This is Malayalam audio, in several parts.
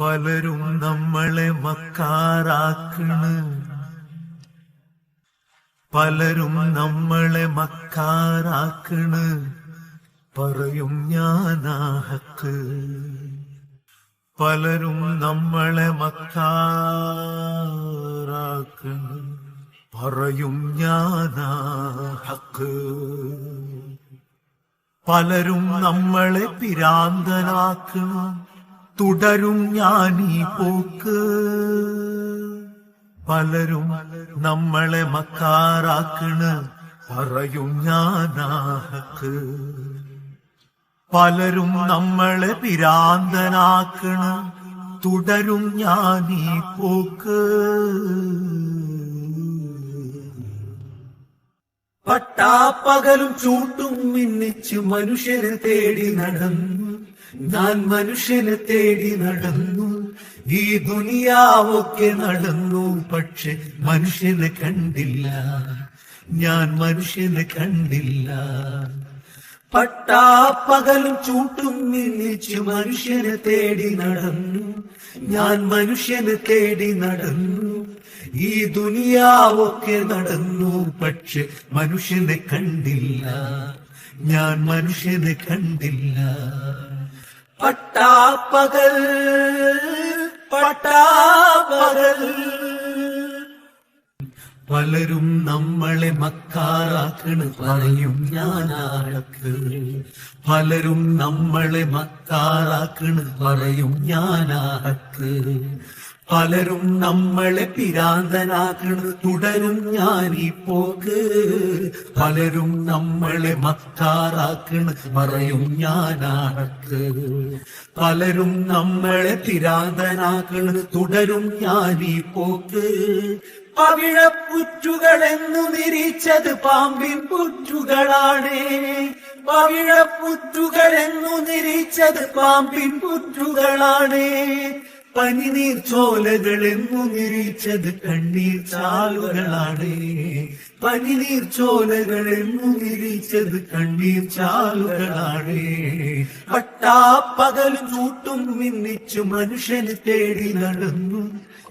പലരും നമ്മളെ മക്കാറാക്കണ്. പലരും നമ്മളെ മക്കാറാക്കണ്. പറയും ഞാനാഹക്ക് പലരും നമ്മളെ മക്കാറാക്കണ്. പറയും ഞാനാഹക്ക് പലരും നമ്മളെ പിരാന്തനാക്കണം. തുടരും ഞാൻ ഈ പോക്ക്. പലരും നമ്മളെ മക്കാറാക്കണ് പറയും ഞാനാഹക്ക്. പലരും നമ്മളെ പിരാന്തനാക്കണ് തുടരും ഞാൻ ഈ പോക്ക്. പട്ടാപ്പകലും ചൂട്ടും മിന്നിച്ച് മനുഷ്യരെ തേടി നടന്നു ഞാൻ മനുഷ്യനെ തേടി നടന്നു. ഈ ദുനിയാവൊക്കെ നടന്നു. പക്ഷെ മനുഷ്യനെ കണ്ടില്ല. ഞാൻ മനുഷ്യനെ കണ്ടില്ല. പട്ടാപ്പകലും ചൂട്ടും മിന്നിച്ചു മനുഷ്യനെ തേടി നടന്നു. ഞാൻ മനുഷ്യനെ തേടി നടന്നു. ഈ ദുനിയാവൊക്കെ നടന്നു. പക്ഷെ മനുഷ്യനെ കണ്ടില്ല. ഞാൻ മനുഷ്യനെ കണ്ടില്ല. പട്ടാപ്പകൽ പട്ടാപ്പകൽ പലരും നമ്മളെ മക്കാറാക്കണ് പറയും ഞാനാരക്ക് പലരും നമ്മളെ മക്കാറാക്കണ് പറയും ഞാനാരക്ക് പലരും നമ്മളെ പിരാന്തനാക്കണ് തുടരും ഞാൻ ഈ പോക്ക്. പലരും നമ്മളെ മക്കാറാക്കണ് പറയും ഞാനാണക്ക് പലരും നമ്മളെ പിരാന്തനാക്കണ് തുടരും ഞാൻ ഈ പോക്ക്. പവിഴപ്പുറ്റുകളെന്നു നിരീച്ചത് പാമ്പിൻ പുറ്റുകളാണ്. പവിഴപ്പുറ്റുകളെന്നു നിരീച്ചത് പാമ്പിൻ പുറ്റുകളാണ്. പനിനീർ ചോലകളെന്നു നിരീച്ചത് കണ്ണീർ ചാലുകളാണ്. പനിനീർ ചോലകളെന്നു നിരീച്ചത് കണ്ണീർ ചാലുകളാണ്. പട്ടാപ്പകൽ ചൂട്ടും മിന്നിച്ചു മനുഷ്യന് തേടി നടന്നു.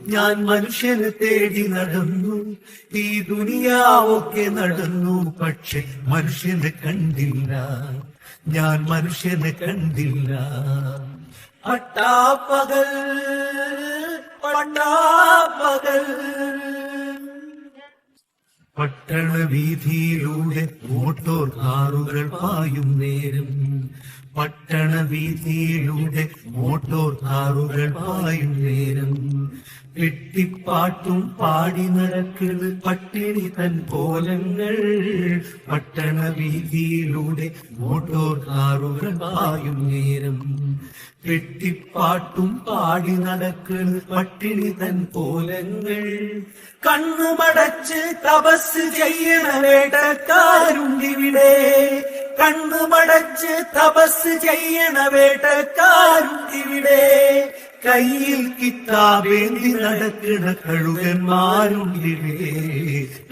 ഞാൻ മനുഷ്യനെ തേടി നടന്നു. ഈ ദുനിയാവൊക്കെ നടന്നു. പക്ഷെ മനുഷ്യനെ കണ്ടില്ല. ഞാൻ മനുഷ്യനെ കണ്ടില്ല. പട്ടാപ്പകൽ പട്ടാപ്പകൽ പട്ടണ വീതിയിലൂടെ മോട്ടോർ കാറുകൾ പായും നേരം. പട്ടണ വീതിയിലൂടെ മോട്ടോർ കാറുകൾ പായും നേരം. വെട്ടിപ്പാട്ടും പാടി നടക്കുന്നത് പട്ടിണി തൻ കോലങ്ങൾ. പട്ടണ വീതിയിലൂടെ മോട്ടോർ കാറുകൾ പായും നേരം. വെട്ടിപ്പാട്ടും പാടി നടക്കുന്നത് പട്ടിണി തൻ കോലങ്ങൾ. കണ്ണുമടച്ച് തപസ് ചെയ്യണ വേട്ടക്കാരുണ്ടിവിടെ. കണ്ണുമടച്ച് തപസ് ചെയ്യണ വേട്ടക്കാരുണ്ടിവിടെ കയ്യിൽ കിത്താബേന്തി നടക്കണ കഴുകന്മാരുണ്ടിവിടെ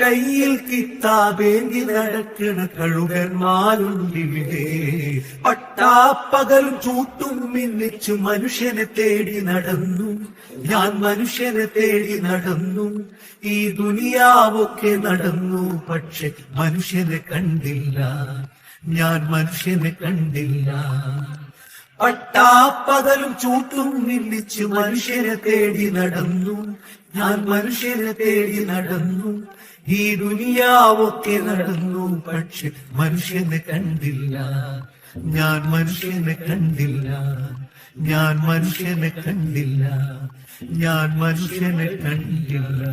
കയ്യിൽ കിത്താബേന്തി നടക്കണ കഴുകന്മാരുണ്ടിവിടെ പട്ടാപ്പകൽ ചൂട്ടും മിന്നിച്ചു മനുഷ്യനെ തേടി നടന്നു. ഞാൻ മനുഷ്യനെ തേടി നടന്നു. ഈ ദുനിയാവൊക്കെ നടന്നു. പക്ഷെ മനുഷ്യനെ കണ്ടില്ല. ഞാൻ മനുഷ്യനെ കണ്ടില്ല. പട്ടാപ്പകലും ചൂട്ടും നിന്നിച്ച് മനുഷ്യനെ തേടി നടന്നു. ഞാൻ മനുഷ്യനെ തേടി നടന്നു. ഈ ദുനിയാവൊക്കെ നടന്നു പക്ഷെ മനുഷ്യനെ കണ്ടില്ല. ഞാൻ മനുഷ്യനെ കണ്ടില്ല. ഞാൻ മനുഷ്യനെ കണ്ടില്ല. ഞാൻ മനുഷ്യനെ കണ്ടില്ല.